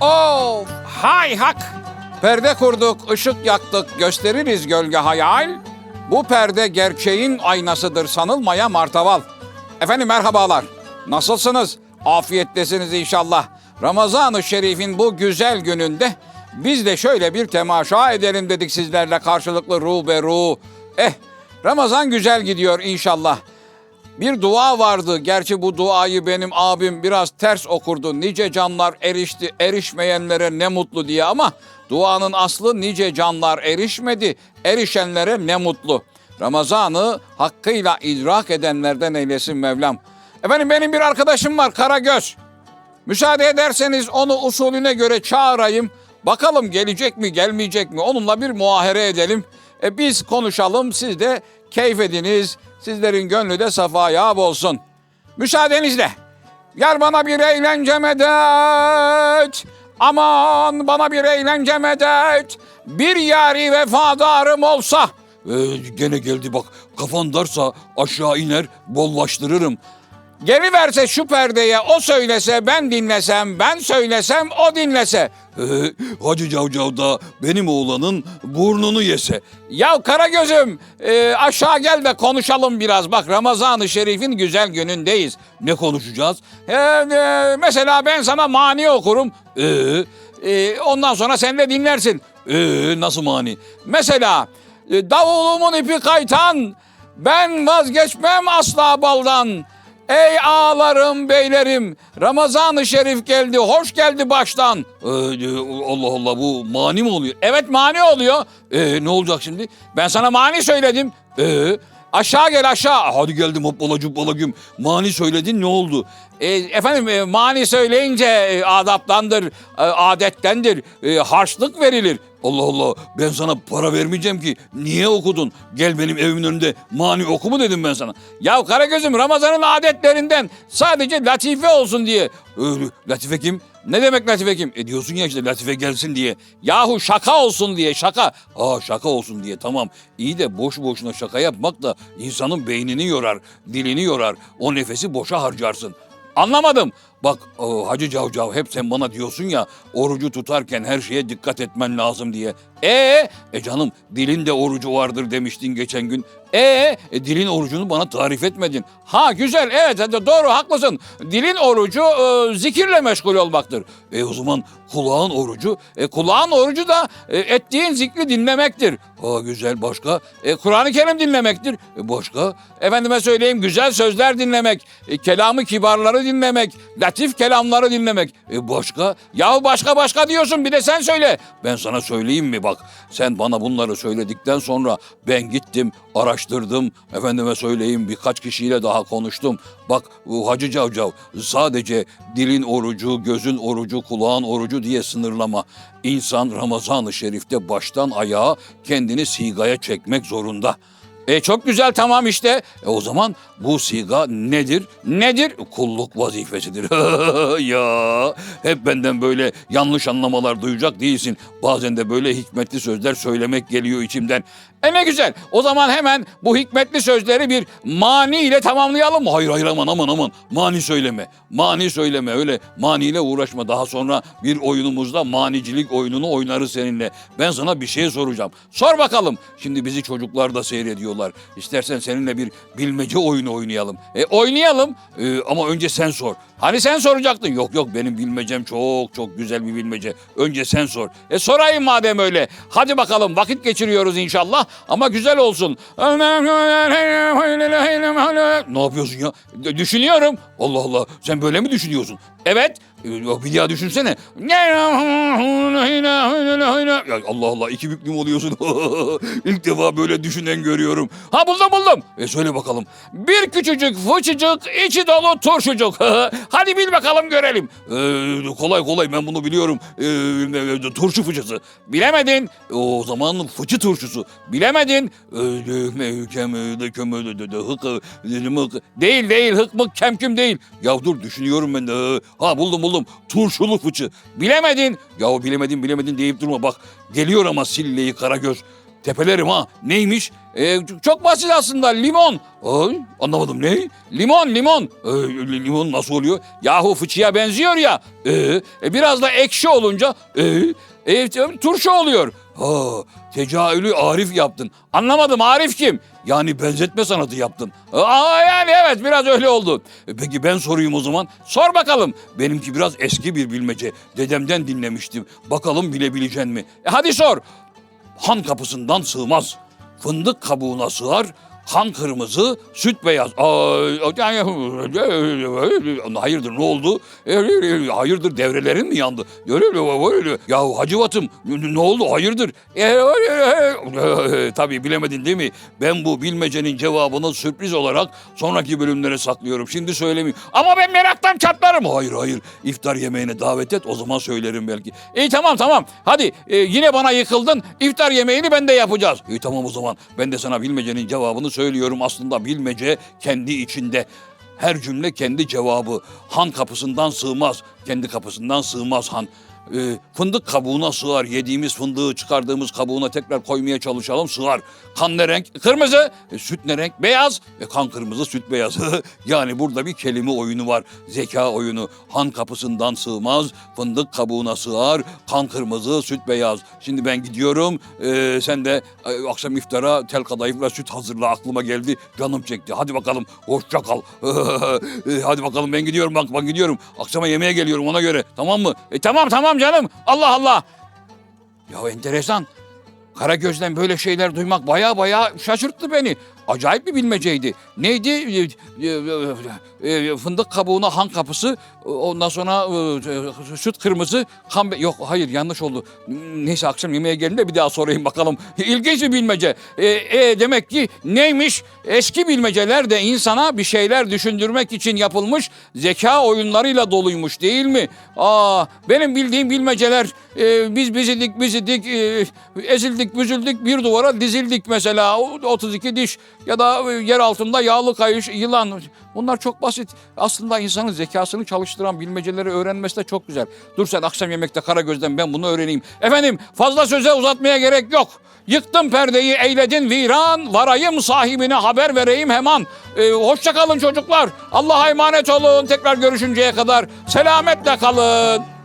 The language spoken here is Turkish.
Of hay hak. Perde kurduk, ışık yaktık, gösteririz gölge hayal. Bu perde gerçeğin aynasıdır sanılmaya martaval. Efendim merhabalar. Nasılsınız? Afiyettesiniz inşallah. Ramazan-ı Şerif'in bu güzel gününde biz de şöyle bir temaşa edelim dedik sizlerle karşılıklı ruh be ruh. Eh Ramazan güzel gidiyor inşallah. Bir dua vardı. Gerçi bu duayı benim abim biraz ters okurdu. Nice canlar erişti, erişmeyenlere ne mutlu diye ama duanın aslı nice canlar erişmedi, erişenlere ne mutlu. Ramazan'ı hakkıyla idrak edenlerden eylesin Mevlam. Efendim benim bir arkadaşım var Karagöz. Müsaade ederseniz onu usulüne göre çağırayım. Bakalım gelecek mi gelmeyecek mi onunla bir muahere edelim. E biz konuşalım siz de keyif ediniz. Sizlerin gönlü de safa yap olsun. Müsaadenizle. Gel bana bir eğlence medet. Aman bana bir eğlence medet. Bir yari vefadarım olsa. Ee, gene geldi bak kafan darsa aşağı iner bollaştırırım. Geliverse şu perdeye o söylese ben dinlesem ben söylesem o dinlese. Ee, Hacı Cavcav da benim oğlanın burnunu yese. Ya Karagöz'üm e, aşağı gel de konuşalım biraz. Bak Ramazan-ı Şerif'in güzel günündeyiz. Ne konuşacağız? E, e, mesela ben sana mani okurum. Ee, E, ondan sonra sen de dinlersin. ee nasıl mani? Mesela e, davulumun ipi kaytan ben vazgeçmem asla baldan. Ey ağalarım beylerim Ramazan-ı Şerif geldi hoş geldi baştan. Ee, Allah Allah bu mani mi oluyor? Evet mani oluyor. Ee, ne olacak şimdi? Ben sana mani söyledim. Ee, Aşağı gel aşağı. hadi geldim hoppala cuppala güm. Mani söyledin ne oldu? E, efendim e, mani söyleyince e, adaptandır, e, adettendir, e, harçlık verilir. Allah Allah ben sana para vermeyeceğim ki. Niye okudun? Gel benim evimin önünde mani oku mu dedim ben sana. Ya Karagöz'üm Ramazan'ın adetlerinden sadece latife olsun diye. Öyle, Latife kim? Ne demek latife kim? E diyorsun ya işte Latife gelsin diye. Yahu şaka olsun diye şaka. Aa şaka olsun diye tamam. İyi de boş boşuna şaka yapmak da insanın beynini yorar, dilini yorar. O nefesi boşa harcarsın. Anlamadım. Bak o, Hacı Cavcav hep sen bana diyorsun ya orucu tutarken her şeye dikkat etmen lazım diye. E E canım dilin de orucu vardır demiştin geçen gün. E, e dilin orucunu bana tarif etmedin. ha güzel evet doğru haklısın. Dilin orucu e, zikirle meşgul olmaktır. E o zaman kulağın orucu. E, kulağın orucu da e, ettiğin zikri dinlemektir. Ha güzel başka. E, Kur'an-ı Kerim dinlemektir. E başka. Efendime söyleyeyim güzel sözler dinlemek, e, kelamı kibarları dinlemek, latif kelamları dinlemek. E başka. Yahu başka başka diyorsun bir de sen söyle. Ben sana söyleyeyim mi bak sen bana bunları söyledikten sonra ben gittim araştırdım efendime söyleyeyim birkaç kişiyle daha konuştum. Bak Hacı Cavcav sadece dilin orucu, gözün orucu, kulağın orucu diye sınırlama. İnsan Ramazan-ı Şerif'te baştan ayağa kendini sigaya çekmek zorunda. E çok güzel tamam işte. E o zaman bu siga nedir? Nedir? Kulluk vazifesidir. ya hep benden böyle yanlış anlamalar duyacak değilsin. Bazen de böyle hikmetli sözler söylemek geliyor içimden. E ne güzel. O zaman hemen bu hikmetli sözleri bir mani ile tamamlayalım? Hayır hayır aman aman aman mani söyleme. Mani söyleme öyle maniyle uğraşma. Daha sonra bir oyunumuzda manicilik oyununu oynarız seninle. Ben sana bir şey soracağım. Sor bakalım. Şimdi bizi çocuklar da seyrediyorlar. İstersen seninle bir bilmece oyunu oynayalım. E oynayalım. Ee, ama önce sen sor. Hani sen soracaktın. Yok. Yok benim bilmecem çok çok güzel bir bilmece. Önce sen sor. E sorayım madem öyle. Hadi bakalım vakit geçiriyoruz inşallah ama güzel olsun. Ne yapıyorsun ya? Düşünüyorum. Allah Allah sen böyle mi düşünüyorsun? Evet. Bir daha düşünsene. Ya Allah Allah iki büklüm oluyorsun. İlk defa böyle düşünen görüyorum. Ha buldum buldum. E söyle bakalım. Bir küçücük fıçıcık içi dolu turşucuk. Hadi bil bakalım görelim. Ee, kolay kolay ben bunu biliyorum. Ee, turşu fıçısı. Bilemedin. O zaman fıçı turşusu. Bilemedin. Değil değil hıkmık kemküm değil. Ya dur düşünüyorum ben de. Ha buldum buldum. Turşulu fıçı. Bilemedin. Ya bilemedin bilemedin deyip durma bak. Geliyor ama silleyi Karagöz. tepelerim ha. Neymiş? Ee, çok basit aslında limon. Ay, anlamadım ne? Limon limon. Ee, limon nasıl oluyor? Yahu fıçıya benziyor ya. Ee, e, biraz da ekşi olunca ee, e, turşu oluyor. Ha, tecaülü Arif yaptın. Anlamadım Arif kim? Yani benzetme sanatı yaptın. Aa, yani evet biraz öyle oldu. E, Peki ben sorayım o zaman. Sor bakalım. Benimki biraz eski bir bilmece. Dedemden dinlemiştim. Bakalım bilebilecek mi? E, hadi sor. Han kapısından sığmaz. Fındık kabuğuna sığar. Kan kırmızı, süt beyaz. Ay, hayırdır ne oldu? Hayırdır devrelerin mi yandı? Ya Hacıvatım ne oldu hayırdır? Tabii bilemedin değil mi? Ben bu bilmecenin cevabını sürpriz olarak sonraki bölümlere saklıyorum. Şimdi söylemeyeyim. Ama ben meraktan çatlarım. Hayır hayır. İftar yemeğine davet et o zaman söylerim belki. İyi tamam tamam. Hadi e, yine bana yıkıldın. İftar yemeğini ben de yapacağız. İyi tamam o zaman. Ben de sana bilmecenin cevabını söylüyorum. Aslında bilmece kendi içinde. Her cümle kendi cevabı. Han kapısından sığmaz. Kendi kapısından sığmaz han. Ee, fındık kabuğuna sığar. Yediğimiz fındığı çıkardığımız kabuğuna tekrar koymaya çalışalım sığar. Kan ne renk? Kırmızı. E, süt ne renk? Beyaz. E, kan kırmızı, süt beyaz. yani burada bir kelime oyunu var. Zeka oyunu. Han kapısından sığmaz. Fındık kabuğuna sığar. Kan kırmızı, süt beyaz. Şimdi ben gidiyorum. Ee, sen de e, akşam iftara tel kadayıfla süt hazırla. Aklıma geldi. Canım çekti. Hadi bakalım. Hoşça kal. E, Hadi bakalım ben gidiyorum bak ben gidiyorum. Akşama yemeğe geliyorum ona göre. Tamam mı? E, tamam tamam canım. Allah Allah. Ya enteresan. Karagöz'den böyle şeyler duymak baya baya şaşırttı beni. Acayip bir bilmeceydi. Neydi? E, e, e, Fındık kabuğuna han kapısı. Ondan sonra süt kırmızı. Kan Yok hayır yanlış oldu. Neyse akşam yemeğe gelin de bir daha sorayım bakalım. İlginç bir bilmece. E, e, demek ki neymiş? Eski bilmeceler de insana bir şeyler düşündürmek için yapılmış zeka oyunlarıyla doluymuş değil mi? Aa, benim bildiğim bilmeceler e, biz bizidik bizidik e, ezildik büzüldük bir duvara dizildik mesela O 32 diş ya da yer altında yağlı kayış yılan bunlar çok basit. Aslında insanın zekasını çalıştıran bilmeceleri öğrenmesi de çok güzel. Dur sen akşam yemekte Karagöz'den ben bunu öğreneyim. Efendim fazla söze uzatmaya gerek yok. Yıktım perdeyi eyledin viran varayım sahibine haber vereyim hemen. Ee, hoşça çocuklar. Allah'a emanet olun. Tekrar görüşünceye kadar selametle kalın.